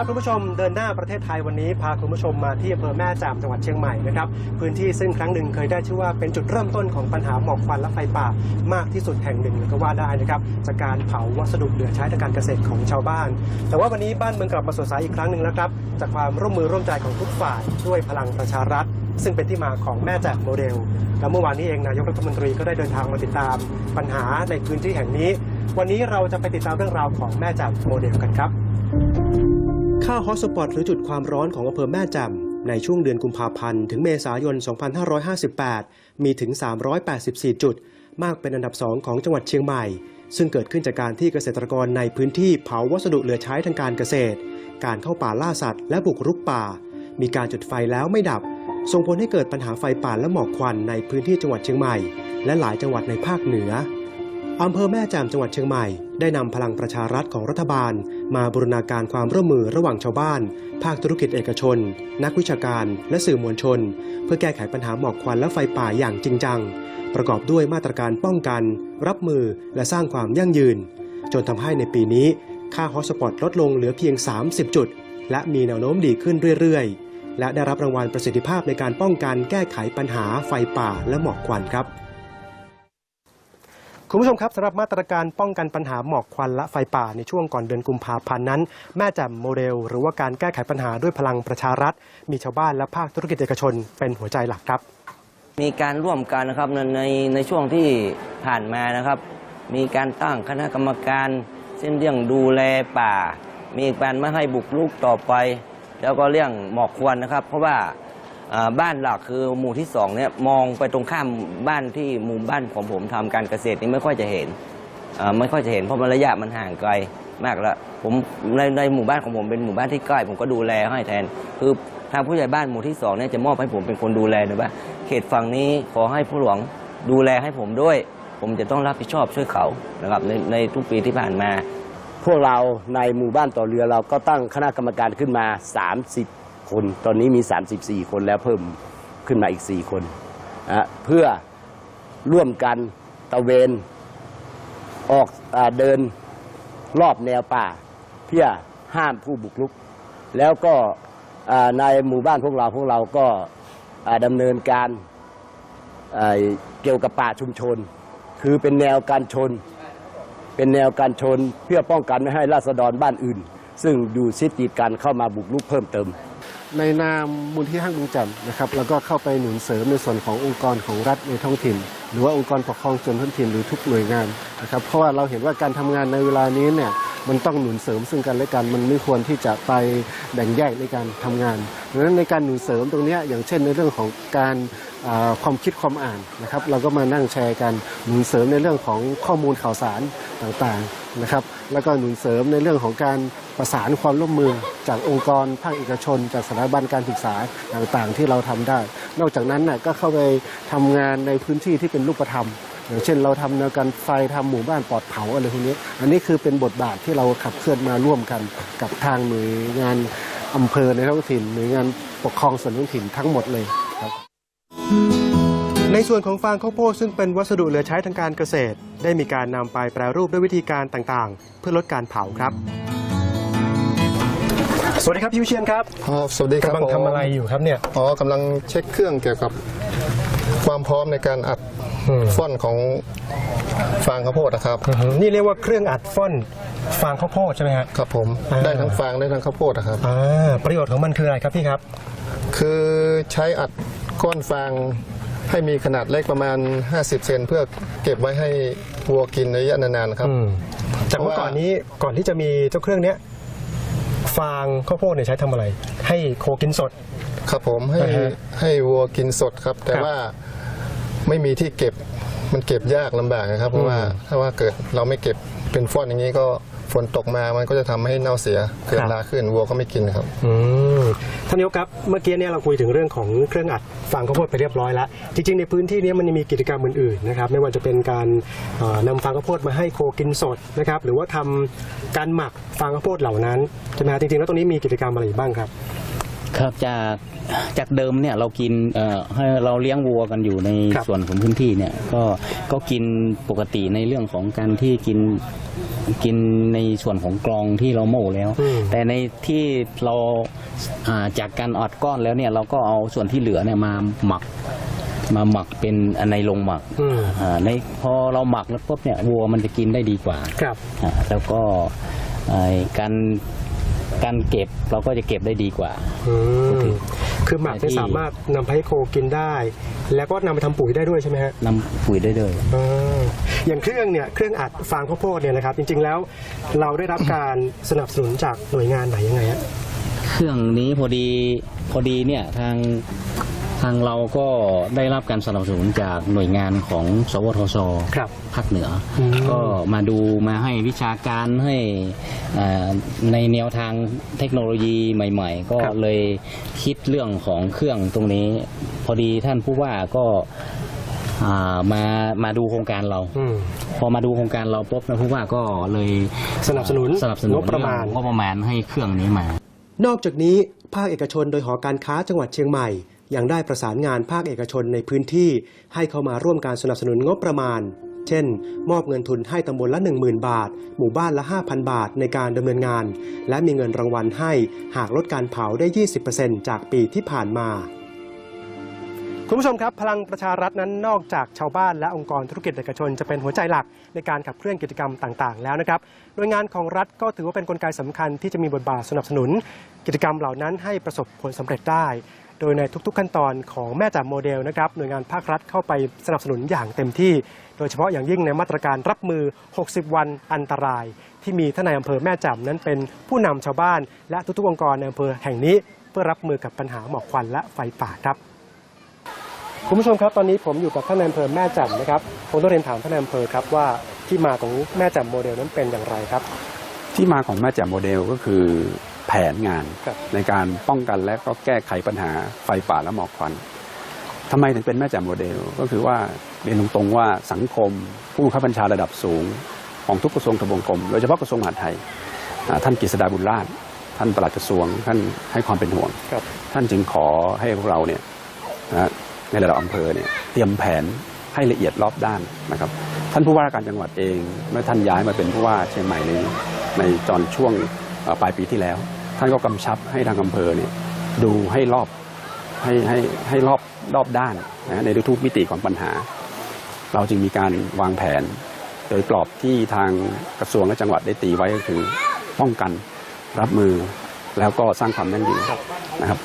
ครับคุณผู้ชมเดินหน้าประเทศไทยวันนี้พาคุณผู้ชมมาที่อำเภอแม่แจ่มจังหวัดเชียงใหม่นะครับพื้นที่ซึ่งครั้งหนึ่งเคยได้ชื่อว่าเป็นจุดเริ่มต้นของปัญหาหมอกควันและไฟป่ามากที่สุดแห่งหนึ่งเลยก็ว่าได้นะครับจากการเผาวัสดุเหลือใช้ทางการเกษตรของชาวบ้าน แต่ว่าวันนี้บ้านเมืองกลับมาสดใสอีกครั้งหนึ่งแล้วครับจากความร่วมมือร่วมใจของทุกฝ่ายด้วยพลังประชารัฐ ซึ่งเป็นที่มาของแม่แจ่มโมเดลและเมื่อวานนี้เองนายกรัฐมนตรีก็ได้เดินทางมาติดตาม ปัญหาในพื้นที่แห่งนี้ วันนี้เราจะไปติดตามเรื่องราวของแม่แจ่มโมเดลกันครับ ค่าฮอตสปอตหรือจุดความร้อนของอำเภอแม่แจ่มในช่วงเดือนกุมภาพันธ์ ถึงเมษายน 2558 มีถึง 384 จุด มากเป็นอันดับ 2 ของจังหวัดเชียงใหม่ ซึ่งเกิดขึ้นจากการที่เกษตรกรในพื้นที่เผาวัสดุเหลือใช้ทางการเกษตร การเข้าป่าล่าสัตว์ และบุกรุกป่า มีการจุดไฟแล้วไม่ดับ ส่งผลให้เกิดปัญหาไฟป่าและหมอกควันในพื้นที่จังหวัดเชียงใหม่ และหลายจังหวัดในภาคเหนือ อำเภอแม่แจ่มจังหวัดเชียงใหม่ ได้นำพลังประชารัฐของรัฐบาล มาบูรณาการความร่วมมือระหว่างชาวบ้าน ภาคธุรกิจเอกชน นักวิชาการ และสื่อมวลชน เพื่อแก้ไขปัญหาหมอกควันและไฟป่าอย่างจริงจัง ประกอบด้วยมาตรการป้องกัน รับมือและสร้างความยั่งยืน จนทำให้ในปีนี้ ค่าฮอสปอตลดลงเหลือเพียง 30 จุด และมีแนวโน้มดีขึ้นเรื่อยๆ และได้รับรางวัลประสิทธิภาพในการป้องกันแก้ไขปัญหาไฟป่าและหมอกควันครับ คุณผู้ชมครับสำหรับมาตรการป้องกันปัญหาหมอกควันและไฟป่าในช่วงก่อนเดือนกุมภาพันธ์นั้น แม่แจ่มโมเดล หรือว่าการแก้ไขปัญหาด้วยพลังประชารัฐ มีชาวบ้านและภาคธุรกิจเอกชนเป็นหัวใจหลักครับ มีการร่วมกันนะครับในในในช่วงที่ผ่านมานะครับ มีการตั้งคณะกรรมการ เส้นเรื่องดูแลป่า มีการไม่ให้บุกรุกต่อไป แล้วก็เรื่องหมอกควันนะครับ เพราะว่าอ่า บ้านหลักคือหมู่ที่สองเนี่ยมองไปตรงข้ามบ้านที่หมู่บ้านของผมทำการเกษตรนี่ไม่ค่อยจะเห็นไม่ค่อยจะเห็นเพราะมันระยะมันห่างไกลมากแล้วผมในในหมู่บ้านของผมเป็นหมู่บ้านที่ใกล้ผมก็ดูแลให้แทน คือทางผู้ใหญ่บ้านหมู่ที่สองเนี่ยจะมอบให้ผมเป็นคนดูแลนะว่าเขตฝั่งนี้ขอให้ผู้หลวงดูแลให้ผมด้วย ผมจะต้องรับผิดชอบช่วยเขานะครับในในทุกปีที่ผ่านมา พวกเราในหมู่บ้านต่อเรือเราก็ตั้งคณะกรรมการขึ้นมา 30 คน ตอนนี้มี 34 คนแล้วเพิ่มขึ้นมาอีก 4 คนนะเพื่อร่วมกันตะเวนออกอเดินรอบแนวป่า เพื่อห้ามผู้บุกรุก แล้วก็ในหมู่บ้านพวกเราพวกเราก็ดำเนินการเกี่ยวกับป่าชุมชน คือเป็นแนวการชน เป็นแนวการชนเพื่อป้องกันไม่ให้ราษฎรบ้านอื่น ซึ่งอยู่ชิดติดกันเข้ามาบุกรุกเพิ่มเติม ในนามมูลที่ห้างดุงจ่มนะครับแล้วก็เข้าไปหนุนเสริมในส่วนขององค์กรของรัฐในท้องถิ่น หรือว่าองค์กรปกครองส่วนท้องถิ่นหรือทุกหน่วยงานนะครับเพราะว่าเราเห็นว่าการทำงานในเวลานี้เนี่ย มันต้องหนุนเสริมซึ่งกันและกัน มันไม่ควรที่จะไปแบ่งแยกในการทำงานดังนั้นในการหนุนเสริมตรงนี้อย่างเช่นในเรื่องของการความคิดความอ่านนะครับ เราก็มานั่งแชร์กันหนุนเสริมในเรื่องของข้อมูลข่าวสารต่างๆนะครับ แล้วก็หนุนเสริมในเรื่องของการประสานความร่วมมือจากองค์กรภาคเอกชน จากสถาบันการศึกษาต่างๆ ที่เราทำได้ นอกจากนั้นนะก็เข้าไปทำงานในพื้นที่ที่เป็นรูปธรรม อย่างเช่นเราทำแนวการไฟทำหมู่บ้านปลอดเผาอะไรพวกนี้ อันนี้คือเป็นบทบาทที่เราขับเคลื่อนมาร่วมกันกับทางหน่วยงานอำเภอในท้องถิ่นหน่วยงานปกครองส่วนท้องถิ่นทั้งหมดเลยครับ ในส่วนของฟางข้าวโพดซึ่งเป็นวัสดุเหลือใช้ทางการเกษตร ได้มีการนำไปแปรรูปด้วยวิธีการต่างๆ เพื่อลดการเผาครับ สวัสดีครับพี่วิเชียนครับครับสวัสดีครับกำลังผมทำอะไรอยู่ครับเนี่ย อ๋อกำลังเช็คเครื่องเกี่ยวกับ ความพร้อมในการอัดอืมฟ่อนของฟางข้าวโพดนะครับอื้อหือนี่เรียกว่าเครื่องอัดฟ่อนฟางข้าวโพดใช่ไหมฮะครับผมอ่าได้ทั้งฟางได้ทั้งข้าวโพดนะครับอ่าประโยชน์ของมันคืออะไรครับพี่ครับ คือใช้อัดก้อนฟางให้มีขนาดเล็กประมาณ 50 เซนเพื่อเก็บไว้ให้วัวกินระยะนานๆครับอืมจากเมื่อก่อนนี้ก่อนที่จะมีเจ้าเครื่องเนี้ยฟางข้าวโพดเนี่ยใช้ทำอะไร ให้โคกินสด ครับผมให้อ่าฮะให้วัวกินสดครับ แต่ครับว่า ไม่มีที่เก็บมันเก็บยากลำบากนะครับ เพราะว่าอืมถ้าว่าเกิดเราไม่เก็บเป็นฟ่อนอย่างนี้ก็ฝนตกมามันก็จะทำให้เน่าเสียเกิดครับ ราขึ้นวัวก็ไม่กินครับ อืมท่านนายกครับเมื่อกี้เนี่ยเราคุยถึงเรื่องของเครื่องอัดฟางข้าวโพดไปเรียบร้อยแล้ว จริงๆในพื้นที่เนี้มันยังมีกิจกรรมอื่นๆนะครับไม่ว่าจะเป็นการเอ่อนำฟางข้าวโพดมาให้โคกินสดนะครับหรือว่าทำการหมักฟางข้าวโพดเหล่านั้นใช่ไหมฮะจริงๆแล้วตรงนี้มีกิจกรรมอะไรบ้างครับ ครับจากจากเดิมเนี่ยเรากินเอ่อให้เราเลี้ยงวัวกันอยู่ในครับ ส่วนของพื้นที่เนี่ยก็ก็กินปกติในเรื่องของการที่กินกินในส่วนของกรองที่เราโม่แล้ว อืม แต่ในที่เราอ่าจากการออดก้อนแล้วเนี่ยเราก็เอาส่วนที่เหลือเนี่ยมาหมักมาหมักเป็นในโรงหมักอืม อ่าในพอเราหมักแล้วปุ๊บเนี่ยวัวมันจะกินได้ดีกว่า ครับ อ่าแล้วก็ไอ้การ การเก็บเราก็จะเก็บได้ดีกว่า อืมคือหมักที่ที่สามารถนำไปให้โคกินได้ แล้วก็นำไปทำปุ๋ยได้ด้วยใช่ไหมฮะ นำปุ๋ยได้เลย อ่าอย่างเครื่องเนี่ยเครื่องอัดฟางข้าวโพดเนี่ยนะครับ จริงๆแล้วเราได้รับการ สนับสนุนจากหน่วยงานไหนยังไงฮะ เครื่องนี้พอดีพอดีเนี่ยทาง ทางเราก็ได้รับการสนับสนุนจากหน่วยงานของ สวทชครับภาคเหนืออม ก็มาดูมาให้วิชาการให้อ่าในแนวทางเทคโนโลยีใหม่ ๆ ก็ครับ เลยคิดเรื่องของเครื่องตรงนี้ พอดีท่านผู้ว่าก็อ่ามามาดูโครงการเรา อืม พอมาดูโครงการเราปุ๊บนะผู้ว่าก็เลยสนับสนุนสนับสนุนงบประมาณ เองงบประมาณให้เครื่องนี้มา นอกจากนี้ภาคเอกชนโดยหอการค้าจังหวัดเชียงใหม่ ยังได้ประสานงานภาคเอกชนในพื้นที่ให้เข้ามาร่วมการสนับสนุนงบประมาณ เช่น มอบเงินทุนให้ตำบลละ 10,000 บาท หมู่บ้านละ 5,000 บาทในการดำเนินงาน และมีเงินรางวัลให้หากลดการเผาได้ 20%จากปีที่ผ่านมาคุณผู้ชมครับ พลังประชารัฐนั้นนอกจากชาวบ้านและองค์กรธุรกิจเอกชน จะเป็นหัวใจหลักในการขับเคลื่อนกิจกรรมต่างๆ แล้วนะครับหน่วยงานของรัฐก็ถือว่าเป็นกลไกสำคัญที่จะมีบทบาทสนับสนุน กิจกรรมเหล่านั้นให้ประสบผลสำเร็จได้ โดยในทุกๆขั้นตอนของแม่จับโมเดลนะครับหน่วยงานภาครัฐเข้าไปสนับสนุนอย่างเต็มที่ โดยเฉพาะอย่างยิ่งในมาตรการรับมือ 60 วันอันตราย ที่มีท่านนายอำเภอแม่จำนั้นเป็นผู้นำชาวบ้าน และทุกๆองค์กรในอำเภอแห่งนี้ เพื่อรับมือกับปัญหาหมอกควันและไฟป่าครับคุณผู้ชมครับตอนนี้ผมอยู่กับท่านนายอำเภอแม่จำนะครับผมต้องเรียนถามท่านนายอำเภอครับว่าที่มาของแม่จำโมเดลนั้นเป็นอย่างไรครับ ที่มาของแม่จ่มโมเดลก็คือ แผนงานครับในการป้องกันและก็แก้ไขปัญหาไฟป่าและหมอกควันทำไมถึงเป็นแม่แจ่มโมเดล ก็คือว่าเรียนตรงๆว่าสังคม ผู้บังคับบัญชาระดับสูง ของทุกกระทรวงทบวงกรมโดยเฉพาะกระทรวงมหาดไทยอ่าท่านกฤษดาบุญราชท่านปลัดกระทรวงท่านให้ความเป็นห่วงครับท่านจึงขอให้พวกเราเนี่ยนะในระดับอำเภอเนี่ยเตรียมแผนให้ละเอียดรอบด้านนะครับ ท่านผู้ว่าราชการจังหวัดเองเมื่อท่านย้ายมาเป็นผู้ว่าเชียงใหม่ในในตอนช่วงเอ่อปลายปีที่แล้ว ท่านก็กำชับให้ทางอำเภอเนี่ยดูให้รอบให้ให้ให้รอบรอบด้านนะในทุกๆมิติของปัญหา เราจึงมีการวางแผน โดยกรอบที่ทางกระทรวงและจังหวัดได้ตีไว้ก็คือป้องกันรับมือแล้วก็สร้างความยั่งยืนนะครับ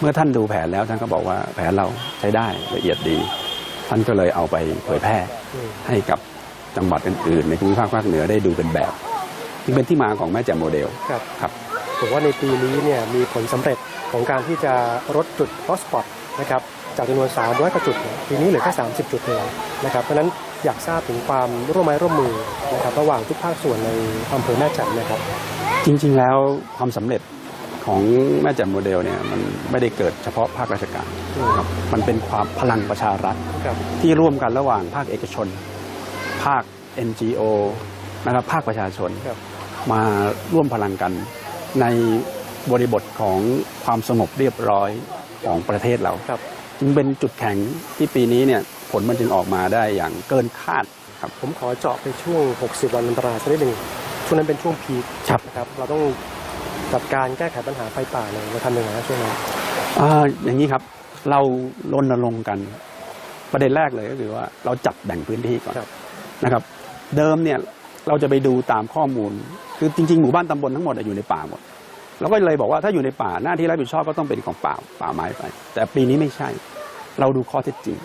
เมื่อท่านดูแผนแล้วท่านก็บอกว่าแผนเราใช้ได้ละเอียดดี ท่านก็เลยเอาไปเผยแพร่อืมให้กับจังหวัดอื่นๆ ในภูมิภาคภาคเหนือได้ดูเป็นแบบนี่เป็นที่มาของแม่แจ่มโมเดลครับ ครับผมว่าในปีนี้เนี่ยมีผลสำเร็จของการที่จะลดจุดฮอสปอตนะครับจากจำนวน 300กว่าจุดเนี่ยปีนี้เหลือแค่ 30 จุดเองนะครับ เพราะฉะนั้นอยากทราบถึงความร่วมไม้ร่วมมือนะครับระหว่างทุกภาคส่วนในอำเภอแม่จันนะครับ จริงๆแล้วความสำเร็จของแม่แจ่มโมเดลเนี่ยมันไม่ได้เกิดเฉพาะภาคราชการครับมันเป็นความพลังประชารัฐครับที่ร่วมกันระหว่างภาคเอกชน ภาค NGO นะครับภาคประชาชนครับมาร่วมพลังกัน ในบริบทของความสงบเรียบร้อยของประเทศเราครับ จึงเป็นจุดแข็งที่ปีนี้เนี่ยผลมันจึงออกมาได้อย่างเกินคาดครับ ผมขอเจาะไปช่วง 60 วันอันตรายสักนิดหนึ่งช่วงนั้นเป็นช่วงพีคครับนะครับ เราต้องจัดการแก้ไขปัญหาไฟป่าเลยเราทำยังไงครับช่วงนั้นอ่าอย่างนี้ครับ เรารณรงค์กันประเด็นแรกเลยก็คือว่าเราจัดแบ่งพื้นที่ก่อนครับนะครับ เดิมเนี่ย เราจะไปดูตามข้อมูล คือจริงๆหมู่บ้านตำบลทั้งหมดอะอยู่ในป่าหมดเราก็เลยบอกว่าถ้าอยู่ในป่าหน้าที่รับผิดชอบก็ต้องเป็นของป่าป่าไม้ไป แต่ปีนี้ไม่ใช่ เราดูข้อเท็จจริง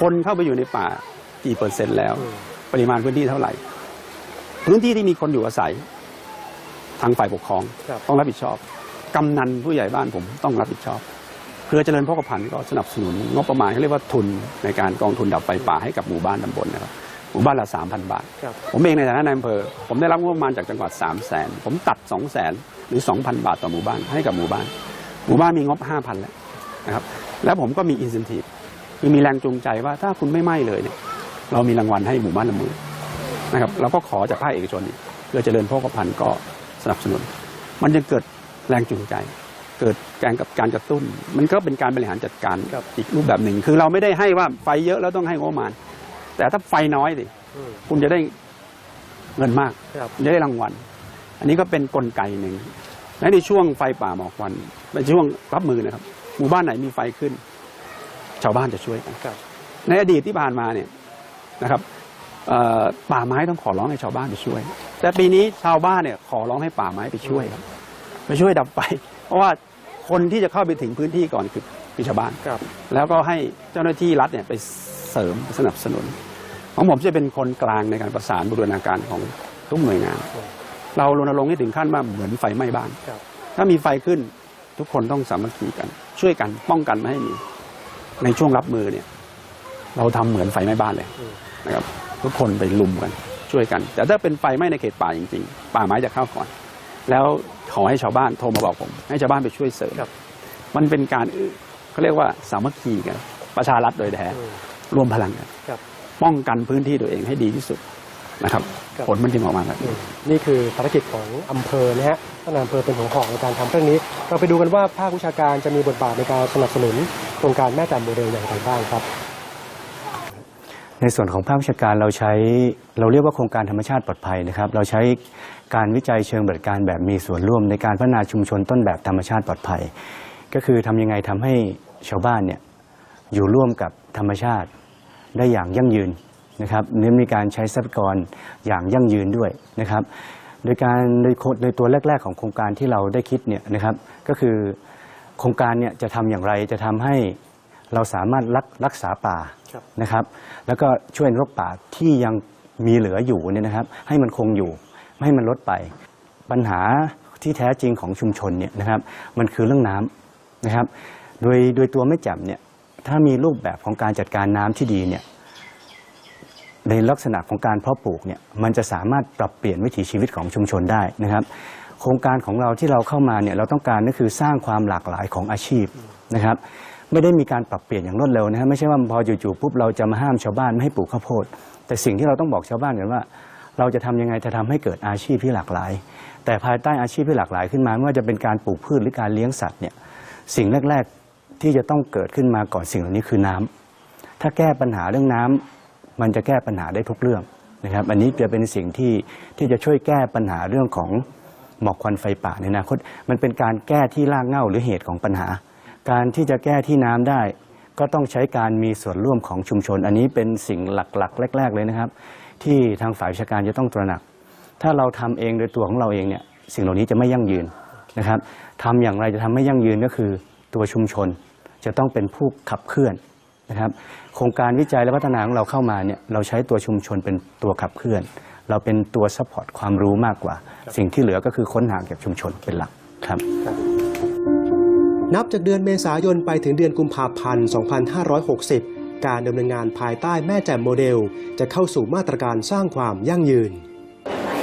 คนเข้าไปอยู่ในป่ากี่เปอร์เซ็นต์แล้วอืมปริมาณพื้นที่เท่าไหร่ พื้นที่ที่มีคนอยู่อาศัย ทางฝ่ายปกครองครับต้องรับผิดชอบ กำนันผู้ใหญ่บ้านผมต้องรับผิดชอบเครือเจริญพกพันธ์ก็สนับสนุนงบประมาณเขาเรียกว่าทุนในการกองทุนดับไฟป่าให้กับหมู่บ้านตำบลนะครับหมู่ บ้านละสามพันบาทครับผมเองในฐานะนายอำเภอ ผมได้รับงบประมาณจากจังหวัด3 0 0แสนผมตัด2 0 0แสนหรือ2,000บาทต่อหมู่บ้านให้กับหมู่บ้าน หมู่บ้านมีงบ5,000แล้วนะครับแล้วผมก็มีอิน e n น i v e คือมีแรงจูงใจว่าถ้าคุณไม่ไหม้เลยเนี่ยเรามีรางวัลให้หมู่บ้านละหมื่นนะครับเราก็ขอจากภาคเอกชนอีกเพื่อเจริญโภคภัณฑ์ก็สนับสนุน มันจะเกิดแรงจูงใจ เกิดการกับการกระตุ้น มันก็เป็นการบริหารจัดการครับอีกรูปแบบหนึ่ง คือเราไม่ได้ให้ว่าไฟเยอะแล้วต้องให้งบประมาณ แต่ถ้าไฟน้อยสิอืมคุณจะได้เงินมากครับจะได้รางวัล อันนี้ก็เป็นกลไกหนึ่งและในช่วงไฟป่าหมอกควันเป็นช่วงรับมือนะครับ หมู่บ้านไหนมีไฟขึ้น ชาวบ้านจะช่วยกันครับในอดีตที่ผ่านมาเนี่ยนะครับเอ่อป่าไม้ต้องขอร้องให้ชาวบ้านไปช่วย แต่ปีนี้ชาวบ้านเนี่ย ขอร้องให้ป่าไม้ไปช่วยครับไปช่วยดับไฟเพราะว่าคนที่จะเข้าไปถึงพื้นที่ก่อนคือคือชาวบ้านครับแล้วก็ให้เจ้าหน้าที่รัฐเนี่ยไป เสริมสนับสนุน ของผมจะเป็นคนกลางในการประสานบูรณาการของทุกหน่วยงาน เรารณรงค์ให้ถึงขั้นว่าเหมือนไฟไหม้บ้านครับถ้ามีไฟขึ้นทุกคนต้องสามัคคีกัน ช่วยกันป้องกันไม่ให้มี ในช่วงรับมือเนี่ย เราทำเหมือนไฟไหม้บ้านเลยอืมนะครับทุกคนไปลุมกันช่วยกัน แต่ถ้าเป็นไฟไหม้ในเขตป่าจริงๆ ป่าไม้จะเข้าก่อน แล้วขอให้ชาวบ้านโทรมาบอกผม ให้ชาวบ้านไปช่วยเสริมครับมันเป็นการเอื้อเขาเรียกว่าสามัคคีกัน ประชารัฐโดยแท้อืม รวมพลังกันครับป้องกันพื้นที่ตัวเองให้ดีที่สุดนะครับครับผลมันจึงออกมาแบบนี้นี่คือภารกิจของอำเภอนะฮะท่านนายอำเภอเป็นหัวหอกในการทำเรื่องนี้ เราไปดูกันว่าภาควิชาการจะมีบทบาทในการสนับสนุนโครงการแม่แจ่มโมเดลอย่างไรบ้างครับ ในส่วนของภาควิชาการเราใช้เราเรียกว่าโครงการธรรมชาติปลอดภัยนะครับ เราใช้การวิจัยเชิงปฏิบัติการแบบมีส่วนร่วม ในการพัฒนาชุมชนต้นแบบธรรมชาติปลอดภัย ก็คือทำยังไงทำให้ชาวบ้านเนี่ยอยู่ร่วมกับธรรมชาติ ได้อย่างยั่งยืนนะครับเน้นมีการใช้ทรัพยากรอย่างยั่งยืนด้วยนะครับ โดยการโดยโคโดยตัวแรก ๆ ของโครงการที่เราได้คิดเนี่ยนะครับ ก็คือโครงการเนี่ยจะทำอย่างไรจะทำให้เราสามารถรักรักษาป่านะครับ แล้วก็ช่วยรักษ์ป่าที่ยังมีเหลืออยู่เนี่ยนะครับ ให้มันคงอยู่ไม่ให้มันลดไป ปัญหาที่แท้จริงของชุมชนเนี่ยนะครับ มันคือเรื่องน้ำนะครับ โดยโดยตัวไม่แจ่มเนี่ย ถ้ามีรูปแบบของการจัดการน้ำที่ดีเนี่ยในลักษณะของการเพาะปลูกเนี่ยมันจะสามารถปรับเปลี่ยนวิถีชีวิตของชุมชนได้นะครับ โครงการของเราที่เราเข้ามาเนี่ยเราต้องการก็คือสร้างความหลากหลายของอาชีพนะครับ ไม่ได้มีการปรับเปลี่ยนอย่างรวดเร็วนะครับไม่ใช่ว่าพอจู่ๆปุ๊บเราจะมาห้ามชาวบ้านไม่ให้ปลูกข้าวโพดแต่สิ่งที่เราต้องบอกชาวบ้านกันว่า เราจะทำยังไงจะทำให้เกิดอาชีพที่หลากหลาย แต่ภายใต้อาชีพที่หลากหลายขึ้นมาไม่ว่าจะเป็นการปลูกพืชหรือการเลี้ยงสัตว์เนี่ยสิ่งแรก ที่จะต้องเกิดขึ้นมาก่อนสิ่งเหล่านี้คือน้ำถ้าแก้ปัญหาเรื่องน้ำมันจะแก้ปัญหาได้ทุกเรื่องนะครับ อันนี้จะเป็นสิ่งที่ที่จะช่วยแก้ปัญหาเรื่องของหมอกควันไฟป่าในอนาคต มันเป็นการแก้ที่รากเหง้าหรือเหตุของปัญหา การที่จะแก้ที่น้ำได้ ก็ต้องใช้การมีส่วนร่วมของชุมชน อันนี้เป็นสิ่งหลักๆ แรก ๆ เลยนะครับ ที่ทางฝ่ายวิชาการจะต้องตระหนัก ถ้าเราทำเองโดยตัวของเราเองเนี่ยสิ่งเหล่านี้จะไม่ยั่งยืนนะครับทำอย่างไรจะทำให้ยั่งยืนก็คือตัวชุมชน จะต้องเป็นผู้ขับเคลื่อนนะครับ โครงการวิจัยและพัฒนาของเราเข้ามาเนี่ยเราใช้ตัวชุมชนเป็นตัวขับเคลื่อน เราเป็นตัวซัพพอร์ตความรู้มากกว่า สิ่งที่เหลือก็คือค้นหาเก็บชุมชนเป็นหลักครับ นับจากเดือนเมษายนไปถึงเดือนกุมภาพันธ์ 2560 การดำเนินงานภายใต้แม่แจ่มโมเดล จะเข้าสู่มาตรการสร้างความยั่งยืน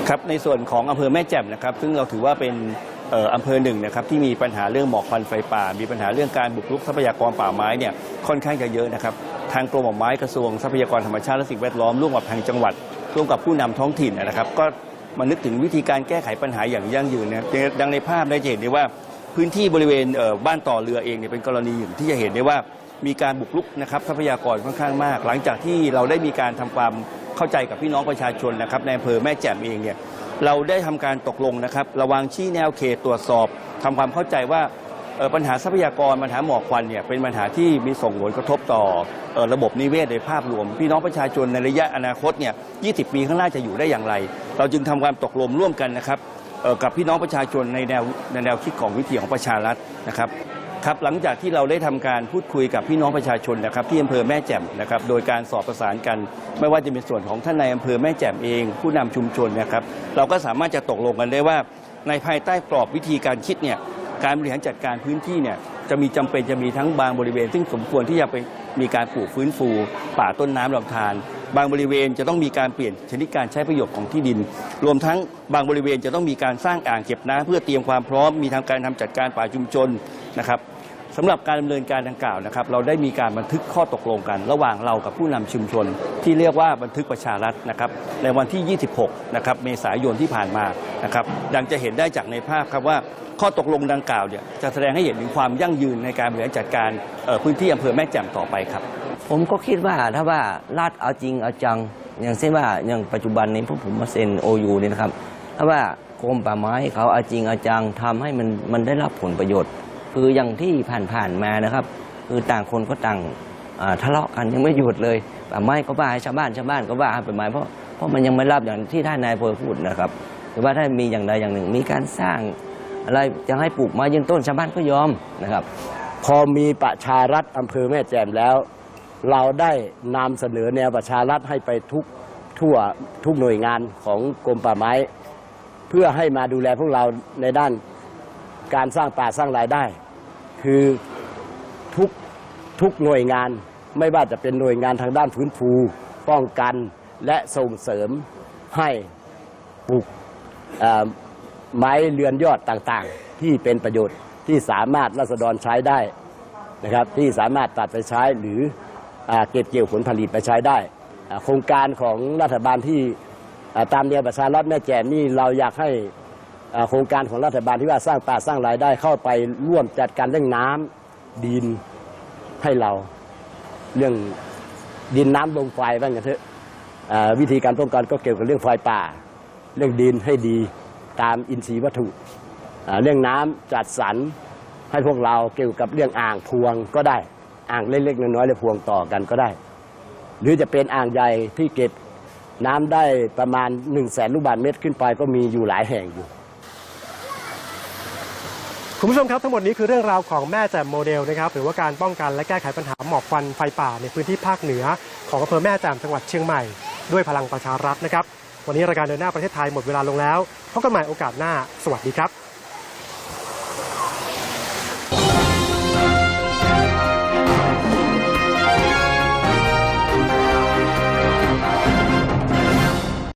ครับในส่วนของอำเภอแม่แจ่มนะครับ ซึ่งเราถือว่าเป็นเอำเภอหนึ่งนะครับที่มีปัญหาเรื่องหมอกควันไฟป่า มีปัญหาเรื่องการบุกรุกทรัพยากรป่าไม้เนี่ยค่อนข้างจะเยอะนะครับทางกรมป่าไม้กระทรวงทรัพยากรธรรมชาติและสิ่งแวดล้อมร่วมกับทางจังหวัด ร่วมกับผู้นำท้องถิ่นนะครับ ก็มานึกถึงวิธีการแก้ไขปัญหาอย่างยั่งยืนนะครับดังในภาพได้เห็นได้ว่าพื้นที่บริเวณเบ้านต่อเรือเองเนี่ยเป็นกรณีหนึ่งที่จะเห็นได้ว่ามีการบุกรุกนะครับทรัพยากรค่อนข้างมาก หลังจากที่เราได้มีการทำความเข้าใจกับพี่น้องประชาชนนะครับในอำเภอแม่แจ่มเองเนี่ย เราได้ทำการตกลงนะครับ ระวางชี้แนวเขตตรวจสอบทำความเข้าใจว่าปัญหาทรัพยากรปัญหาหมอกควันเนี่ยเป็นปัญหาที่มีส่งผลกระทบต่อระบบนิเวศโดยภาพรวม พี่น้องประชาชนในระยะอนาคตเนี่ย 20 ปีข้างหน้าจะอยู่ได้อย่างไร เราจึงทำความตกลงร่วมกันนะครับกับพี่น้องประชาชนในแนวในแนวคิดของวิถีของประชารัฐนะครับ ครับหลังจากที่เราได้ทำการพูดคุยกับพี่น้องประชาชนนะครับที่อำเภอแม่แจ่มนะครับโดยการสอบประสานกัน ไม่ว่าจะเป็นส่วนของท่านในายอำเภอแม่แจ่มเอง ผู้นำชุมชนนะครับเราก็สามารถจะตกลงกันได้ว่า ในภายใต้กรอบวิธีการคิดเนี่ยการบริหารจัดการพื้นที่เนี่ยจะมีจำเป็นจะมีทั้งบางบริเวณ ซึ่งสมควรที่จะไปมีการปลูกฟื้นฟู ป่าต้นน้ำลำธารบางบริเวณจะต้องมีการเปลี่ยนชนิดการใช้ประโยชน์ของที่ดิน รวมทั้งบางบริเวณจะต้องมีการสร้างอ่างเก็บน้ำเพื่อเตรียมความพร้อมมีทางการทำจัดการป่าชุมชน นะครับสำหรับการดำเนินการดังกล่าวนะครับ เราได้มีการบันทึกข้อตกลงกัน ระหว่างเรากับผู้นำชุมชน ที่เรียกว่าบันทึกประชารัฐนะครับในวันที่ 26 นะครับเมษายนที่ผ่านมานะครับดังจะเห็นได้จากในภาพครับว่าข้อตกลงดังกล่าวเนี่ยจะแสดงให้เห็นถึงความยั่งยืนในการบริหารจัดการพื้นที่อำเภอแม่แจ่มต่อไปครับ ผมก็คิดว่าถ้าว่ารัฐเอาจริงเอาจังอย่างเช่นว่าอย่างปัจจุบันนี้พวกผมมาเซ็นโอยูเนี่ยนะครับถ้าว่ากรมป่าไม้เขาเอาจริงเอาจังทำให้มันมันได้รับผลประโยชน์ คืออย่างที่ผ่านๆมานะครับ คือต่างคนก็ต่างทะเลาะกันยังไม่หยุดเลยป่าไม้ก็ว่าให้ชาวบ้านชาวบ้านก็ว่าให้ป่าไม้เพราะเพราะมันยังไม่รับอย่างที่ท่านนายอำเภอพูดนะครับแต่ว่าถ้ามีอย่างใดอย่างหนึ่ง มีการสร้างอะไรจะให้ปลูกไม้ยืนต้นชาวบ้านก็ยอมนะครับ พอมีประชารัฐอำเภอแม่แจ่มแล้ว เราได้นำเสนอแนวประชารัฐให้ไปทุกทั่วทุกหน่วยงานของกรมป่าไม้ เพื่อให้มาดูแลพวกเราในด้าน การสร้างป่าสร้างรายได้ คือทุกทุกหน่วยงานไม่ว่าจะเป็นหน่วยงานทางด้านฟื้นฟู ป้องกันและส่งเสริมให้ปลูกไม้เรือนยอดต่างๆ ที่เป็นประโยชน์ที่สามารถรัษฎรใช้ได้นะครับที่สามารถตัดไปใช้หรืออเก็บเกี่ยวผลผลิตไปใช้ได้ โครงการของรัฐบาลที่อ่าตามแนวประชารัฐแม่แจ่มนี่เราอยากให้ โครงการของรัฐบาลที่ว่าสร้างป่าสร้างรายได้เข้าไปร่วมจัดการเรื่องน้ำดินให้เรา เรื่องดินน้ำลมไฟบ้างกันเถอะวิธีการป้องกันก็เกี่ยวกับเรื่องไฟป่า เรื่องดินให้ดีตามอินทรีย์วัตถุ เรื่องน้ำจัดสรรให้พวกเราเกี่ยวกับเรื่องอ่างพวงก็ได้อ่างเล็กๆน้อยๆแล้วพวงต่อกันก็ได้ หรือจะเป็นอ่างใหญ่ที่เก็บน้ำได้ประมาณ1นึ่งแสนลูกบาศก์เมตรขึ้นไปก็มีอยู่หลายแห่งอยู่ คุณผู้ชมครับทั้งหมดนี้คือเรื่องราวของแม่แจ่มโมเดลนะครับหรือว่าการป้องกันและแก้ไขปัญหาหมอกควันไฟป่าในพื้นที่ภาคเหนือ ของอำเภอแม่แจ่มจังหวัดเชียงใหม่ด้วยพลังประชารัฐนะครับ วันนี้รายการเดินหน้าประเทศไทยหมดเวลาลงแล้วพบกันใหม่โอกาสหน้า สวัสดีครับ